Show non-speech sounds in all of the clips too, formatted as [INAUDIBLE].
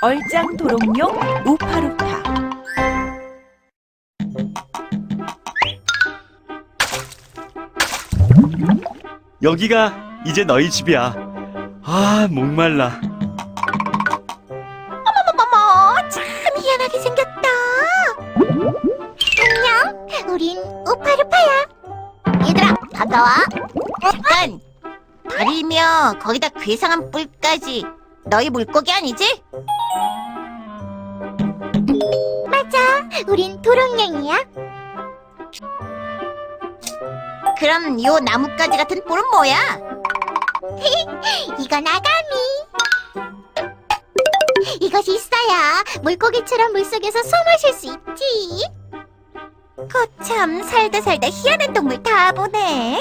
얼짱 도롱뇽 우파루파 여기가 이제 너희 집이야. 아, 목말라. 어머머머, 참 희한하게 생겼다. 안녕, 우린 우파루파야. 얘들아, 반가워. 잠깐, 다리며 거기다 괴상한 뿔까지 너희 물고기 아니지? 우린 도롱냥이야. 그럼 요 나뭇가지 같은 뿔은 뭐야? [LAUGHS] 이건 아가미. 이것이 있어야 물고기처럼 물속에서 숨을 쉴수 있지. 거참 살다 살다 희한한 동물 다 보네.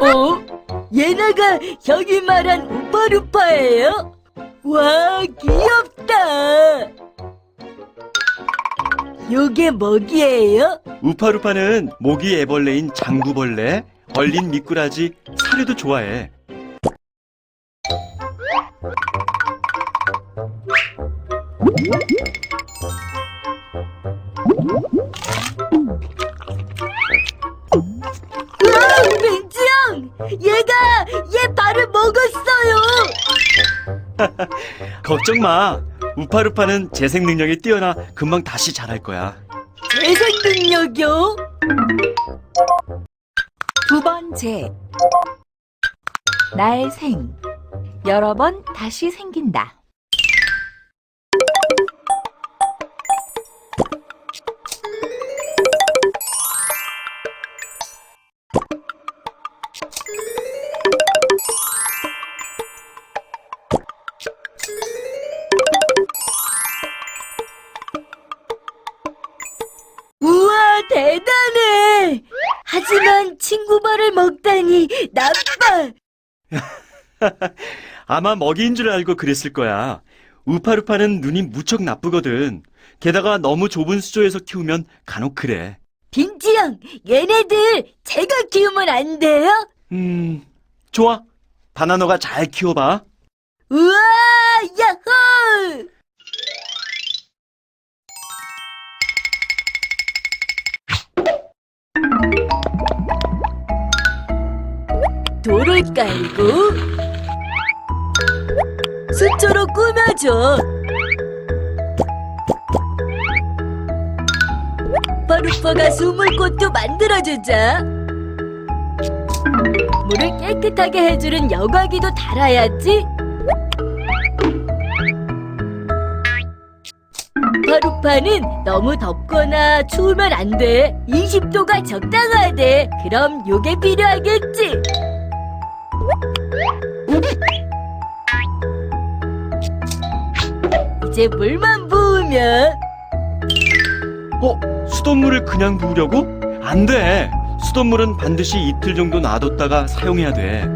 어? 얘네가 형이 말한 우파루파예요? 와 귀엽다 요게 먹이에요? 우파루파는 모기 애벌레인 장구벌레, 얼린 미꾸라지, 사료도 좋아해. 와 벤지 형! 얘가 얘 발을 먹었어요 [LAUGHS] 걱정 마. 우파루파는 재생 능력이 뛰어나 금방 다시 자랄 거야. 재생 능력이요? 두 번째 날생 여러 번 다시 생긴다 먹다니 나빠 [LAUGHS] 아마 먹이인 줄 알고 그랬을 거야. 우파루파는 눈이 무척 나쁘거든. 게다가 너무 좁은 수조에서 키우면 간혹 그래. 빈지 형 얘네들 제가 키우면 안 돼요? 음, 좋아. 바나너가 잘 키워봐. 우와 야호 돌을 깔고 수초로 꾸며줘 파루파가 숨을 곳도 만들어주자 물을 깨끗하게 해주는 여과기도 달아야지 파루파는 너무 덥거나 추우면 안 돼. 20도가 적당하대. 그럼 요게 필요하겠지. 이제 물만 부으면 어? 수돗물을 그냥 부으려고? 안 돼. 수돗물은 반드시 이틀 정도 놔뒀다가 사용해야 돼.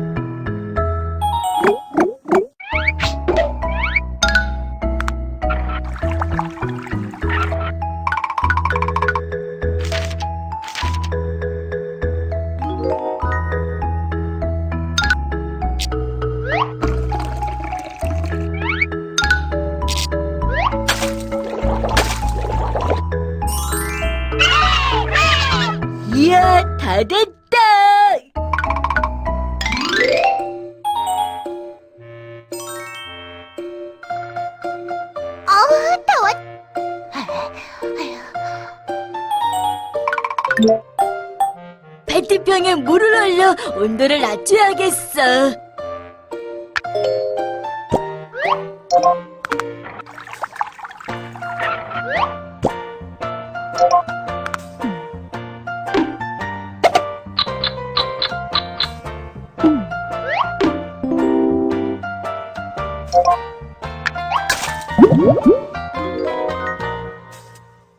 온도를 낮춰야겠어.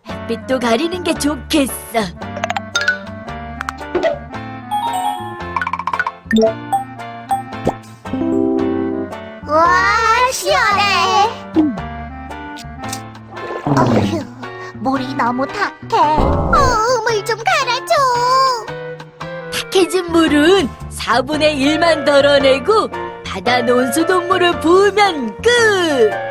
햇빛도 가리는 게 좋겠어. 와, 시원해. 어휴, 물이 너무 탁해. 어, 물좀 갈아줘. 탁해진 물은 4분의 1만 덜어내고 닫아놓은 수돗물을 부으면 끝!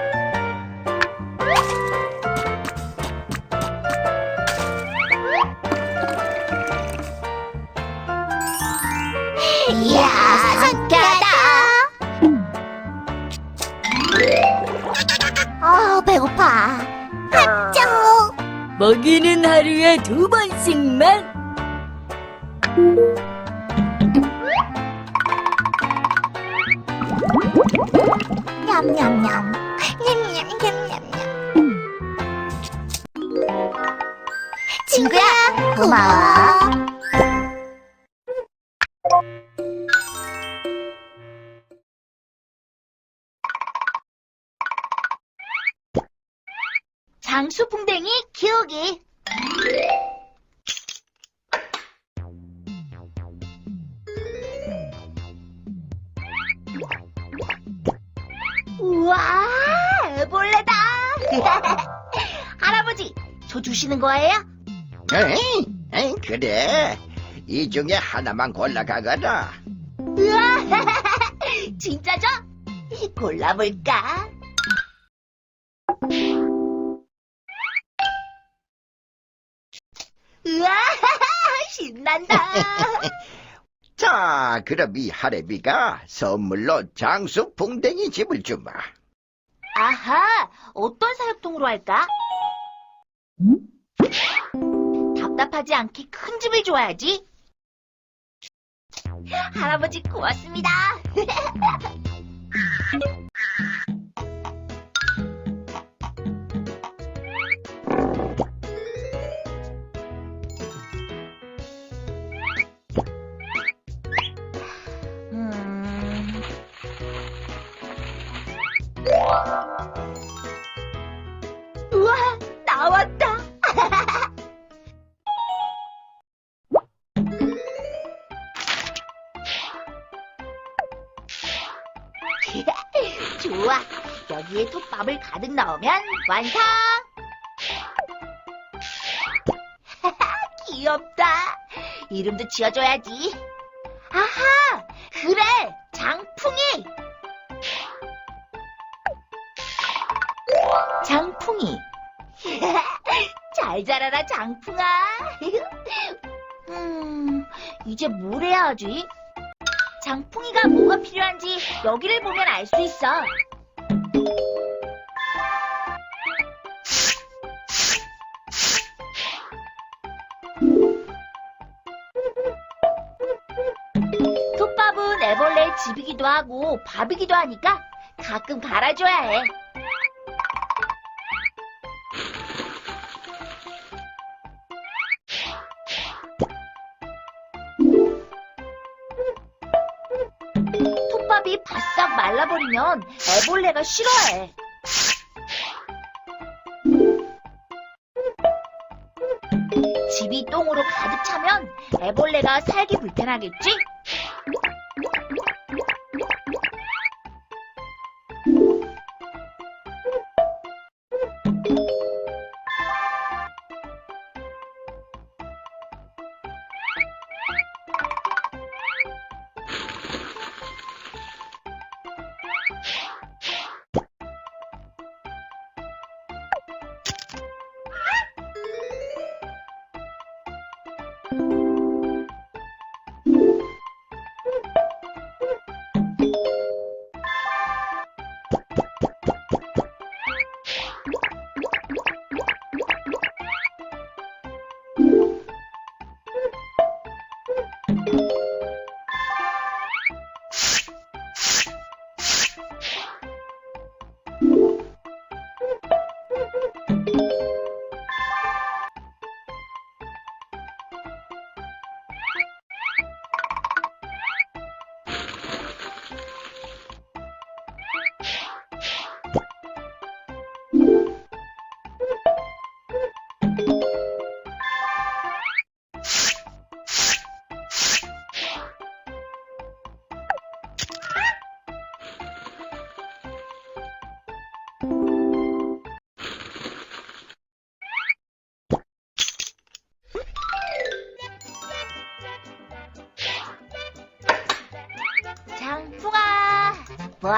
두 번씩만. 냠냠냠. 냠냠냠냠냠. 친구야, 고마워. 장수풍뎅이 키우기. [LAUGHS] 할아버지, 저 주시는 거예요? 에이, 에이, 그래. 이 중에 하나만 골라가거라. 우와, [LAUGHS] 진짜죠? 골라볼까? 우와, [LAUGHS] 신난다. 자, 그럼 이 하레비가 선물로 장수 풍뎅이 집을 주마. 아하, 어떤 사육통으로 할까? 답답하지 않게 큰 집을 줘야지. 할아버지 고맙습니다. [LAUGHS] [LAUGHS] 좋아. 여기에 톱밥을 가득 넣으면 완성. [LAUGHS] 귀엽다. 이름도 지어줘야지. 아하, 그래, 장풍이. 장풍이. [LAUGHS] 잘 자라라, 장풍아. 음, 이제 뭘 해야 하지? 장풍이가 뭐가 필요한지 여기를 보면 알 수 있어. 톱밥은 애벌레의 집이기도 하고 밥이기도 하니까 가끔 갈아줘야 해. 톱밥이 바싹 말라버리면 애벌레가 싫어해. 집이 똥으로 가득 차면 애벌레가 살기 불편하겠지?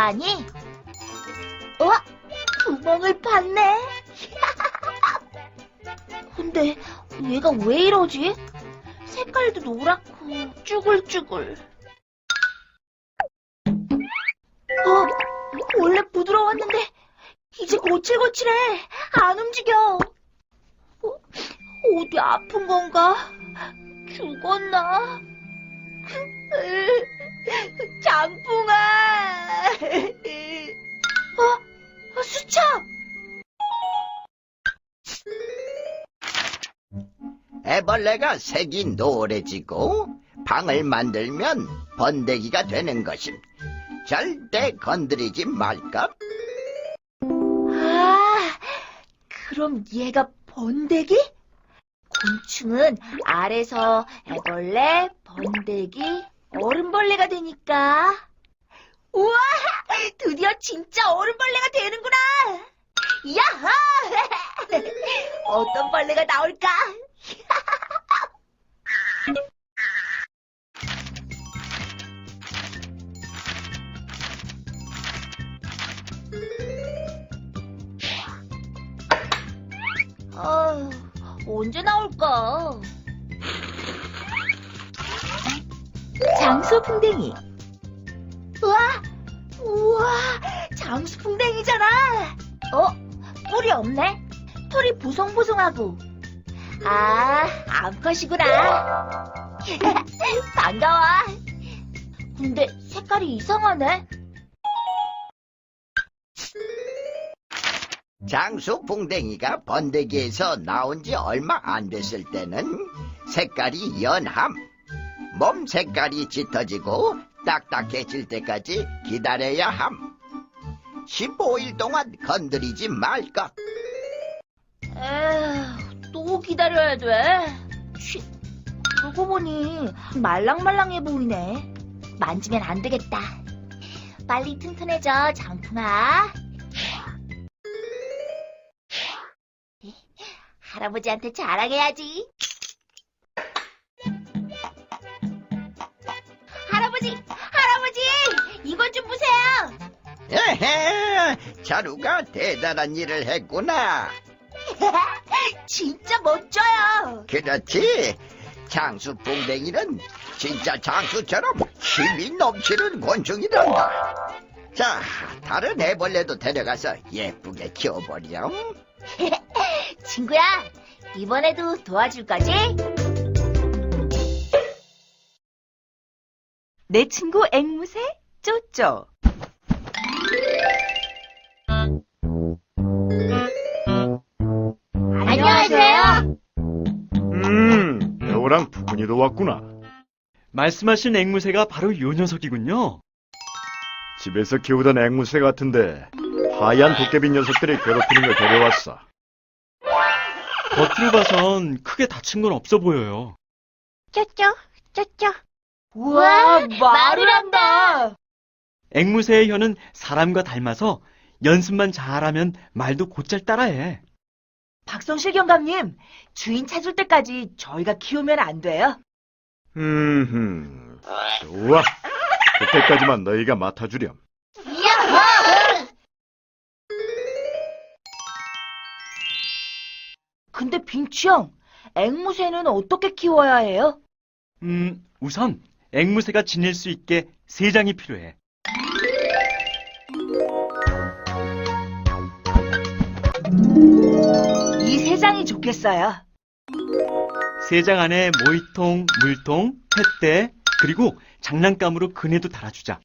좋아하니? 어? 구멍을 봤네. [LAUGHS] 근데 얘가 왜 이러지? 색깔도 노랗고 쭈글쭈글. 어, 원래 부드러웠는데 이제 거칠거칠해. 안 움직여. 어, 어디 아픈 건가? 죽었나? [LAUGHS] 장풍아! 어? 수첩! 애벌레가 색이 노래지고 방을 만들면 번데기가 되는 것임. 절대 건드리지 말까? 아, 그럼 얘가 번데기? 곤충은 알에서 애벌레, 번데기, 얼음벌레가 되니까. 우와! 드디어 진짜 얼음벌레가 되는구나! 야하! [LAUGHS] 어떤 벌레가 나올까? 보송보송하고. 아, 암컷이구나. [LAUGHS] 반가워. 근데 색깔이 이상하네? 장수 풍뎅이가 번데기에서 나온 지 얼마 안 됐을 때는 색깔이 연함. 몸 색깔이 짙어지고 딱딱해질 때까지 기다려야 함. 15일 동안 건드리지 말 것. 에휴, 또 기다려야 돼. 쉿. 그러고 보니 말랑말랑해 보이네. 만지면 안 되겠다. 빨리 튼튼해져, 장풍아. 할아버지한테 자랑해야지. 할아버지, 할아버지, 이것 좀 보세요. 에헤, 자루가 대단한 일을 했구나. [LAUGHS] 진짜 멋져요. 그렇지. 장수풍뎅이는 진짜 장수처럼 힘이 넘치는 곤충이란다. 자, 다른 애벌레도 데려가서 예쁘게 키워보렴. [LAUGHS] 친구야, 이번에도 도와줄 거지? 내 친구 앵무새 쪼쪼. 음, 배우랑 푸근이도 왔구나. 말씀하신 앵무새가 바로 요 녀석이군요. 집에서 키우던 앵무새 같은데 하얀 도깨비 녀석들이 괴롭히는 걸 데려왔어. 겉으로 봐선 크게 다친 건 없어 보여요. 쪼쪼, 쪼쪼. 우와, 말을 한다. 앵무새의 혀는 사람과 닮아서 연습만 잘하면 말도 곧잘 따라해. 박성실 경감님, 주인 찾을 때까지 저희가 키우면 안 돼요? 음, 좋아. 그때까지만 너희가 맡아주렴. 야호! 근데 빙치 형, 앵무새는 어떻게 키워야 해요? 음, 우선 앵무새가 지낼 수 있게 세 장이 필요해. 세 장이 좋겠어요. 세 장 안에 모이통, 물통, 횃대, 그리고 장난감으로 그네도 달아주자.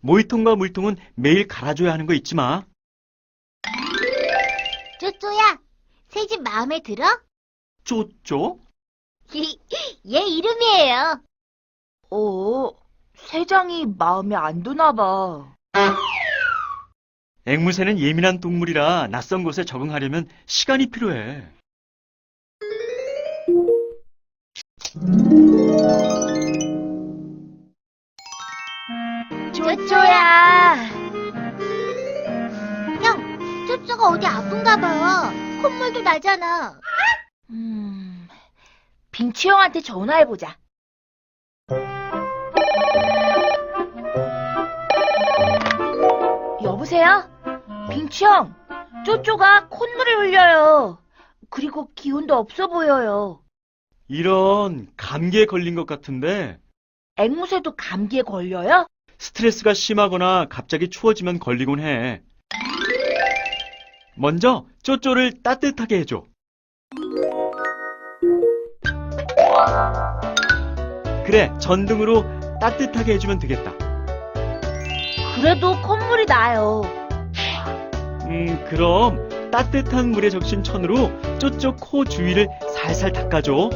모이통과 물통은 매일 갈아줘야 하는 거 잊지 마. 쪼쪼야, 새 집 마음에 들어? 쪼쪼? [LAUGHS] 얘 이름이에요. 어, 세 장이 마음에 안 드나 봐. 앵무새는 예민한 동물이라 낯선 곳에 적응하려면 시간이 필요해. 쪼쪼야. 형, 쪼쪼가 쪼쪼가 어디 아픈가 봐. 콧물도 나잖아. 음, 빙치 형한테 전화해보자. 여보세요? 빙치 형, 쪼쪼가 콧물을 흘려요. 그리고 기운도 없어 보여요. 이런 감기에 걸린 것 같은데 앵무새도 감기에 걸려요? 스트레스가 심하거나 갑자기 추워지면 걸리곤 해. 먼저 쪼쪼를 따뜻하게 해줘. 그래, 전등으로 따뜻하게 해주면 되겠다. 그래도 콧물이 나요. 음, 그럼 따뜻한 물에 적신 천으로 쪼쪼 코 주위를 살살 닦아줘.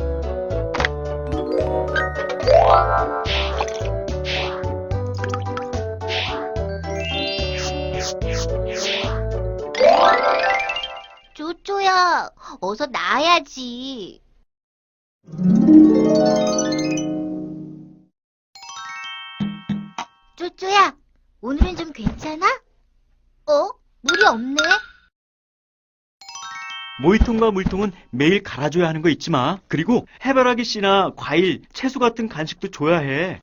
쪼쪼야, 어서 나야지. 쪼쪼야, 오늘은 좀 괜찮아? 어? 물이 없네? 모이통과 물통은 매일 갈아줘야 하는 거 잊지 마. 그리고 해바라기 씨나 과일, 채소 같은 간식도 줘야 해.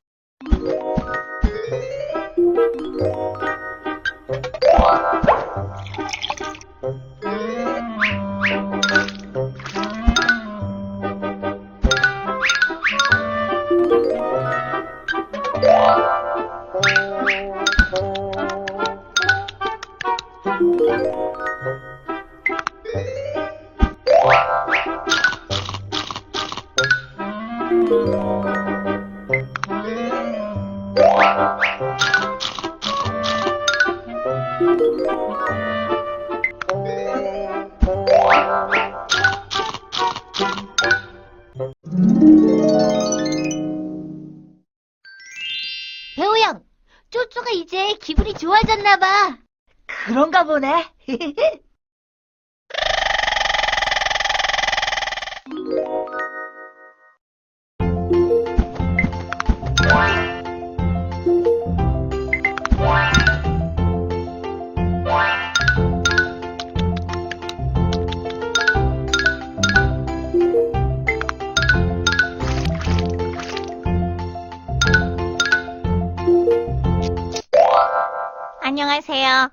안녕하세요.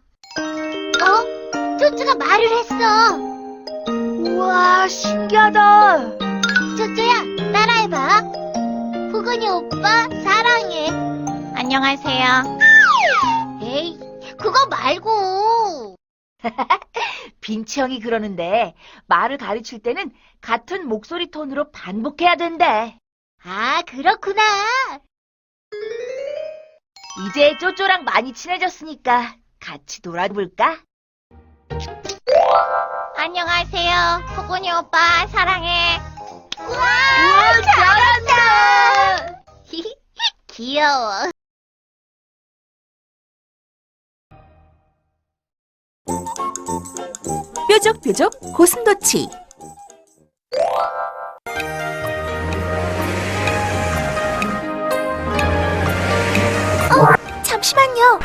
어? 쪼쪼가 말을 했어. 우와, 신기하다. 쪼쪼야, 따라해봐. 후근이 오빠, 사랑해. 안녕하세요. 에이, 그거 말고. [LAUGHS] 빙치 형이 그러는데 말을 가르칠 때는 같은 목소리 톤으로 반복해야 된대. 아, 그렇구나. 이제 쪼쪼랑 많이 친해졌으니까 같이 놀아볼까? 안녕하세요. 후근이 오빠, 사랑해. 우와, 잘한다! [LAUGHS] 귀여워. 뾰족뾰족 고슴도치 어, 잠시만요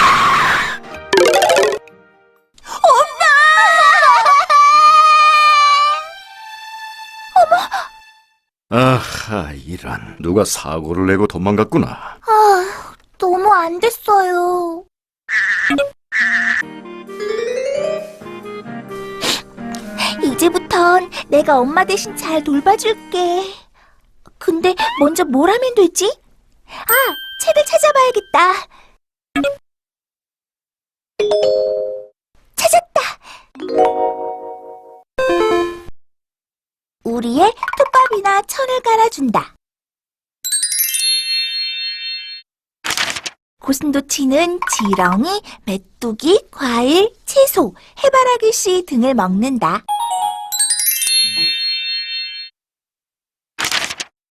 이런. 누가 사고를 내고 도망갔구나. 아, 너무 안 됐어요. 이제부턴 내가 엄마 대신 잘 돌봐줄게. 근데 먼저 뭘 하면 되지? 아, 책을 찾아봐야겠다. 찾았다. 우리의 톱밥이나 천을 깔아준다. 고슴도치는 지렁이, 메뚜기, 과일, 채소, 해바라기 씨 등을 먹는다.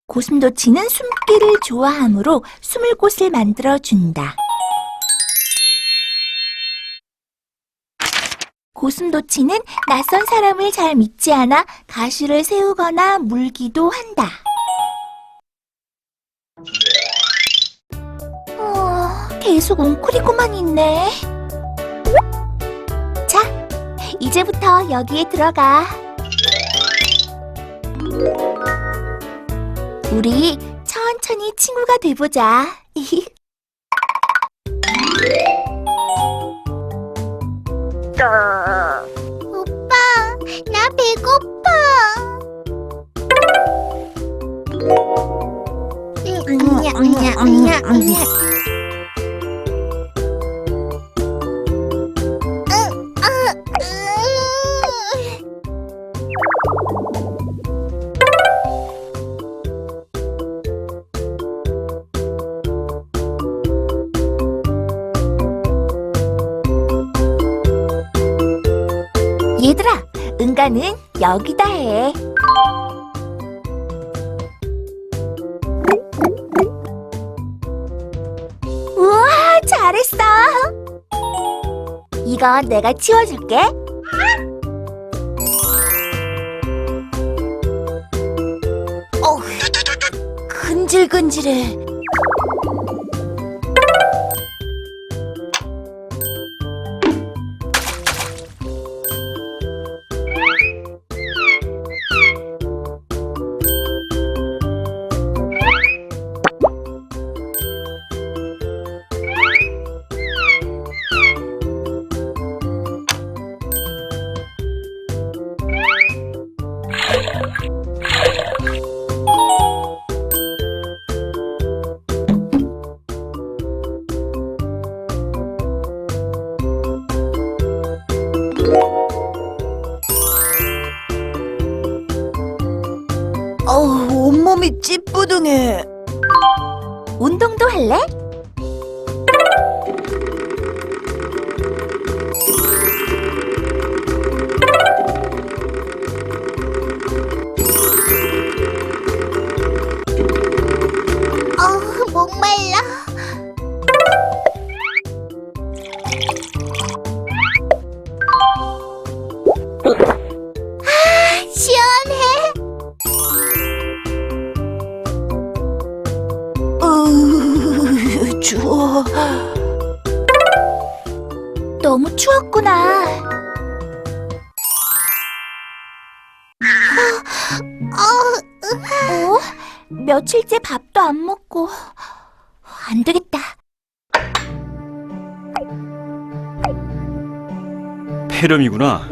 고슴도치는 숨기를 좋아하므로 숨을 곳을 만들어준다. 고슴도치는 낯선 사람을 잘 믿지 않아 가시를 세우거나 물기도 한다. 계속 웅크리고만 있네. 자, 이제부터 여기에 들어가. 우리 천천히 친구가 돼보자. [LAUGHS] 오빠, 나 배고파. 얘들아, 여기다 해. 우와, 잘했어. 이건 내가 치워줄게. 어, 근질근질해. 아, 시원해. 으, 추워. 너무 추웠구나. 어? 며칠째 밥도 안 먹고 안 되겠다. 폐렴이구나.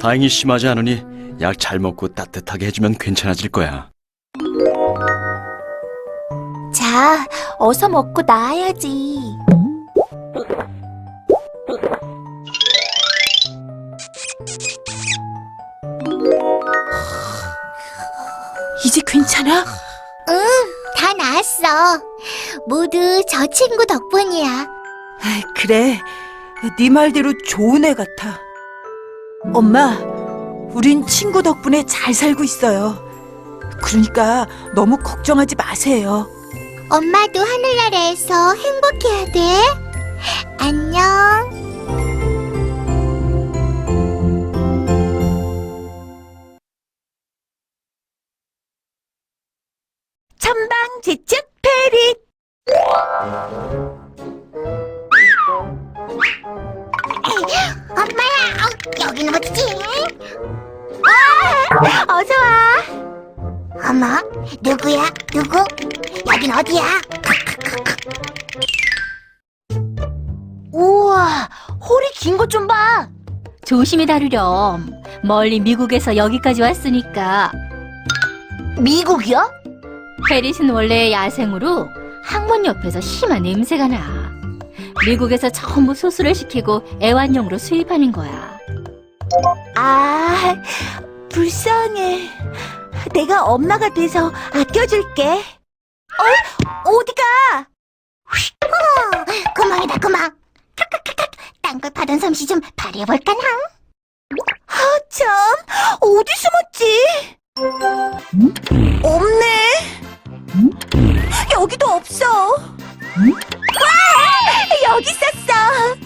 다행히 심하지 않으니 약 잘 먹고 따뜻하게 해주면 괜찮아질 거야. 자, 어서 먹고 나아야지. 이제 괜찮아? 다 나았어. 모두 저 친구 덕분이야. 그래, 네 말대로 좋은 애 같아. 엄마, 우린 친구 덕분에 잘 살고 있어요. 그러니까 너무 걱정하지 마세요. 엄마도 하늘나라에서 행복해야 돼. 안녕. 조심히 다루렴. 멀리 미국에서 여기까지 왔으니까. 미국이야? 페릿은 원래 야생으로 항문 옆에서 심한 냄새가 나. 미국에서 전부 수술을 시키고 애완용으로 수입하는 거야. 아, 불쌍해. 내가 엄마가 돼서 아껴줄게. 어? 어디가? 구멍이다, 구멍. 땅굴 파던 솜씨 좀 발휘해볼까나? 아, 참. 어디 숨었지? 없네. 여기도 없어. 와! 여기 있었어.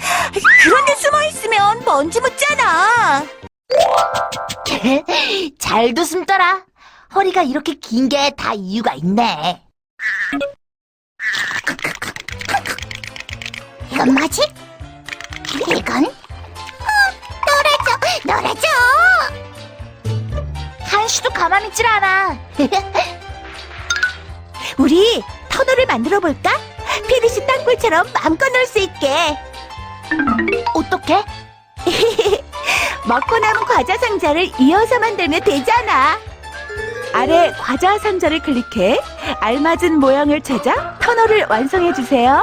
그런데 숨어 있으면 먼지 묻잖아. [LAUGHS] 잘도 숨더라. 허리가 이렇게 긴 게 다 이유가 있네. 이건 뭐지? 이건? 어, 떨어져. 놀아줘. 한시도 가만히 있질 않아. [LAUGHS] 우리 터널을 만들어 볼까? 피리시 땅굴처럼 마음껏 놀 수 있게. 어떻게? [LAUGHS] 먹고 남은 과자 상자를 이어서 만들면 되잖아. 아래 과자 상자를 클릭해 알맞은 모양을 찾아 터널을 완성해 주세요.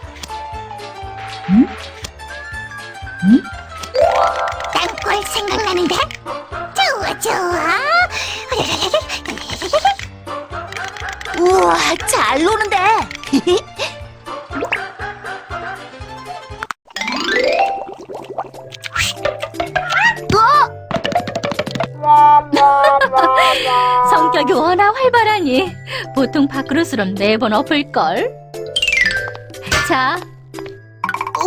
땅굴 생각나는데? 좋아 좋아. [LAUGHS] 우와, 잘 노는데. [LAUGHS] 성격이 워낙 활발하니 보통 밥그릇으론 매번 엎을걸. 자,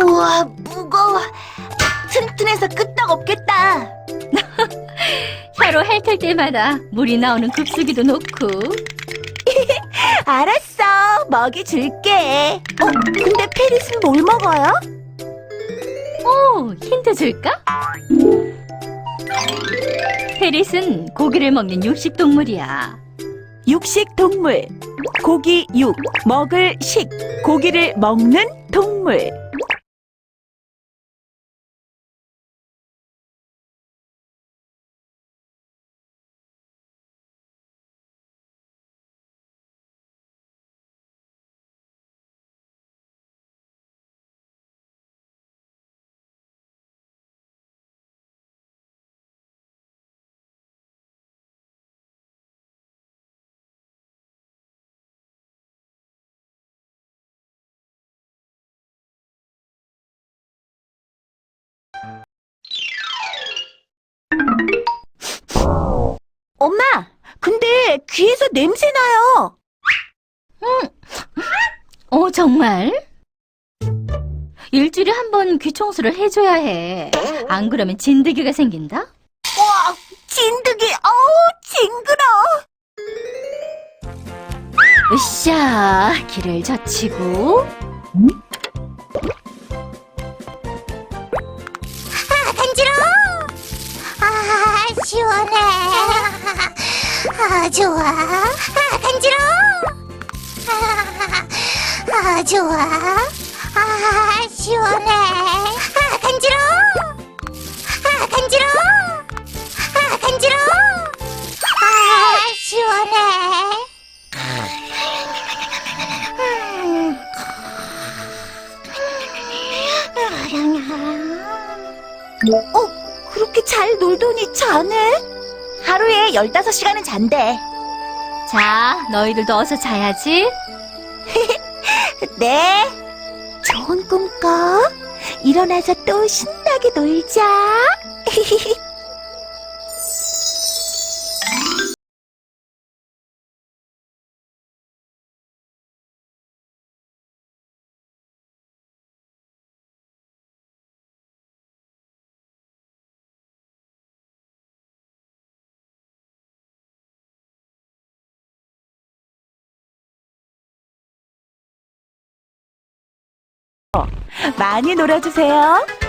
우와, 무거워. 튼튼해서 끄떡 없겠다. [LAUGHS] 혀로 핥을 때마다 물이 나오는 급수기도 놓고 [LAUGHS] 알았어. 먹이 줄게. 어, 근데 페리스는 뭘 먹어요? 오, 힌트 줄까? 페릿은 고기를 먹는 육식 동물이야. 육식 동물. 고기 육, 먹을 식. 고기를 먹는 동물. 엄마, 근데 귀에서 냄새 나요. 어, 정말? 일주일에 한 번 귀 청소를 해줘야 해. 안 그러면 진드기가 생긴다? 진드기, 어우, 징그러. 으쌰, 길을 젖히고. 아, 좋아. 아, 간지러워. 아, 아, 좋아. 아, 시원해. 아, 간지러워. 아, 간지러워. 아, 간지러워. 아, 시원해. 어, 그렇게 잘 놀더니 자네? 하루에 15시간은 잔대. 자, 너희들도 어서 자야지. [LAUGHS] 네. 좋은 꿈 꿔. 일어나서 또 신나게 놀자. [LAUGHS] 많이 놀아주세요.